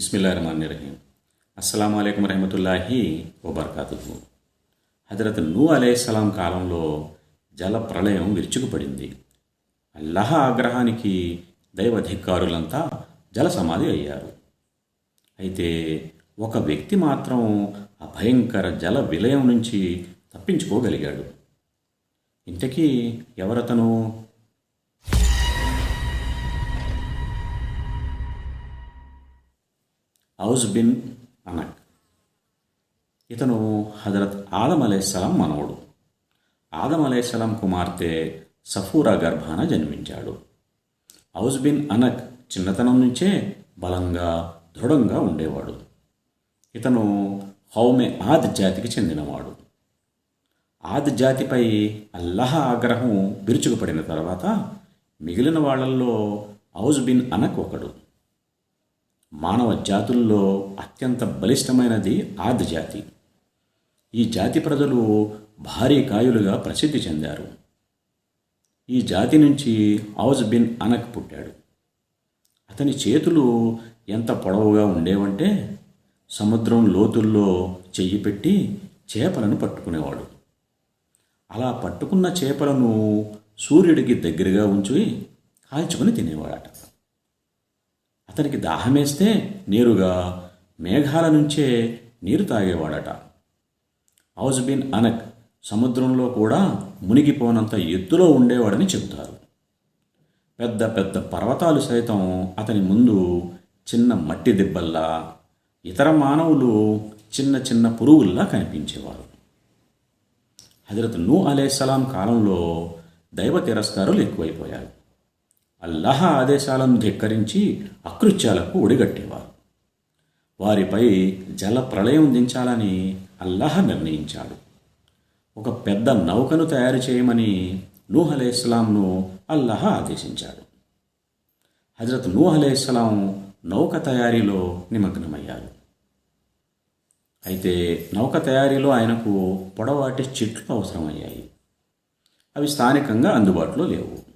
బిస్మిల్లా రహమాన్ రహీం అస్సలం అయికం రహమతుల్లాహి వబర్కాతుహు. హజరత్ నూ అలైహిస్సలాం కాలంలో జల ప్రళయం విరుచుకుపడింది. అల్లహ ఆగ్రహానికి దైవధికారులంతా జల సమాధి అయ్యారు. అయితే ఒక వ్యక్తి మాత్రం ఆ భయంకర జల విలయం నుంచి తప్పించుకోగలిగాడు. ఇంతకీ ఎవరతను? ఔజ్ బిన్ అనక్ ఇతను హజరత్ ఆదం అలైహిస్సలాం మనవడు. ఆదం అలైహిస్సలాం కుమార్తె సఫూరా గర్భాన జన్మించాడు. ఔజ్ బిన్ అనక్ చిన్నతనం నుంచే బలంగా దృఢంగా ఉండేవాడు. ఇతను హౌమె ఆద్ జాతికి చెందినవాడు. ఆద్ జాతిపై అల్లహ ఆగ్రహం విరుచుకుపడిన తర్వాత మిగిలిన వాళ్ళల్లో ఔజ్ బిన్ అనక్ ఒకడు. మానవ జాతుల్లో అత్యంత బలిష్టమైనది ఆద్ జాతి. ఈ జాతి ప్రజలు భారీ కాయులుగా ప్రసిద్ధి చెందారు. ఈ జాతి నుంచి ఔజ్ బిన్ అనక్ పుట్టాడు. అతని చేతులు ఎంత పొడవుగా ఉండేవంటే సముద్రం లోతుల్లో చెయ్యి పెట్టి చేపలను పట్టుకునేవాడు. అలా పట్టుకున్న చేపలను సూర్యుడికి దగ్గరగా ఉంచి కాల్చుకొని తినేవాడట. అతనికి దాహమేస్తే నేరుగా మేఘాల నుంచే నీరు తాగేవాడట. ఔజ్బిన్ అనక్ సముద్రంలో కూడా మునిగిపోనంత ఎత్తులో ఉండేవాడని చెబుతారు. పెద్ద పెద్ద పర్వతాలు సైతం అతని ముందు చిన్న మట్టి దిబ్బల్లా ఇతర మానవులు చిన్న చిన్న పురుగుల్లా కనిపించేవారు. హజరత్ నూ అలేసలాం కాలంలో దైవ తిరస్కారులు ఎక్కువైపోయారు అల్లహ ఆదేశాలను ధిక్కరించి అకృత్యాలకు ఒడిగట్టేవారు. వారిపై జల ప్రళయం దించాలని అల్లహ నిర్ణయించాడు. ఒక పెద్ద నౌకను తయారు చేయమని నూహ్ అలైహిస్లాంను అల్లహ ఆదేశించాడు. హజరత్ నూహ్ అలైహిస్లాం నౌక తయారీలో నిమగ్నమయ్యారు. అయితే నౌక తయారీలో ఆయనకు పొడవాటి చెట్లు అవసరమయ్యాయి. అవి స్థానికంగా అందుబాటులో లేవు.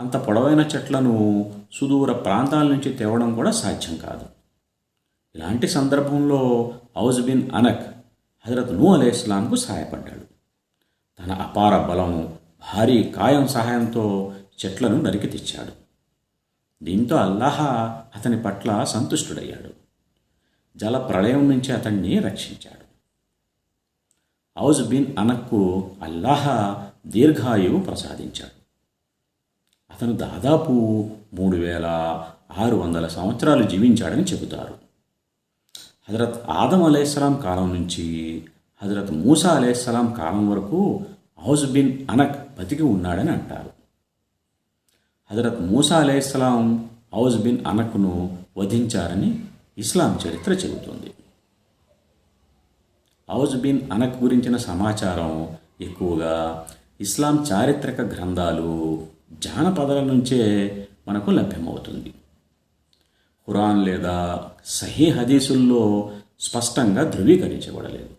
అంత పొడవైన చెట్లను సుదూర ప్రాంతాల నుంచి తేవడం కూడా సాధ్యం కాదు. ఇలాంటి సందర్భంలో హౌజ్ బిన్ అనక్ హజరత్ నూ అలే ఇస్లాంకు సహాయపడ్డాడు. తన అపార బలం భారీ కాయం సహాయంతో చెట్లను నరికి తెచ్చాడు. దీంతో అల్లాహ అతని పట్ల సంతుష్టుడయ్యాడు. జల ప్రళయం నుంచి అతన్ని రక్షించాడు. ఔజ్ బిన్ అనక్కు అల్లాహ దీర్ఘాయువు ప్రసాదించాడు. అతను దాదాపు మూడు వేల ఆరు వందల సంవత్సరాలు జీవించాడని చెబుతారు. హజరత్ ఆదం అలైహిస్సలాం కాలం నుంచి హజరత్ మూసా అలైహిస్సలాం కాలం వరకు హౌస్ బిన్ అనక్ బతికి ఉన్నాడని అంటారు. హజరత్ మూసా అలైహిస్సలాం హౌస్ బిన్ అనక్ను వధించారని ఇస్లాం చరిత్ర చెబుతుంది. ఔజ్ బిన్ అనక్ గురించిన సమాచారం ఎక్కువగా ఇస్లాం చారిత్రక గ్రంథాలు జానపదాల నుంచే మనకు లభ్యమవుతుంది. ఖురాన్ లేదా సహీ హదీసుల్లో స్పష్టంగా ధృవీకరించబడలేదు.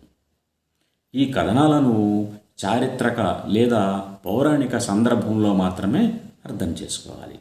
ఈ కథనాలను చారిత్రక లేదా పౌరాణిక సందర్భంలో మాత్రమే అర్థం చేసుకోవాలి.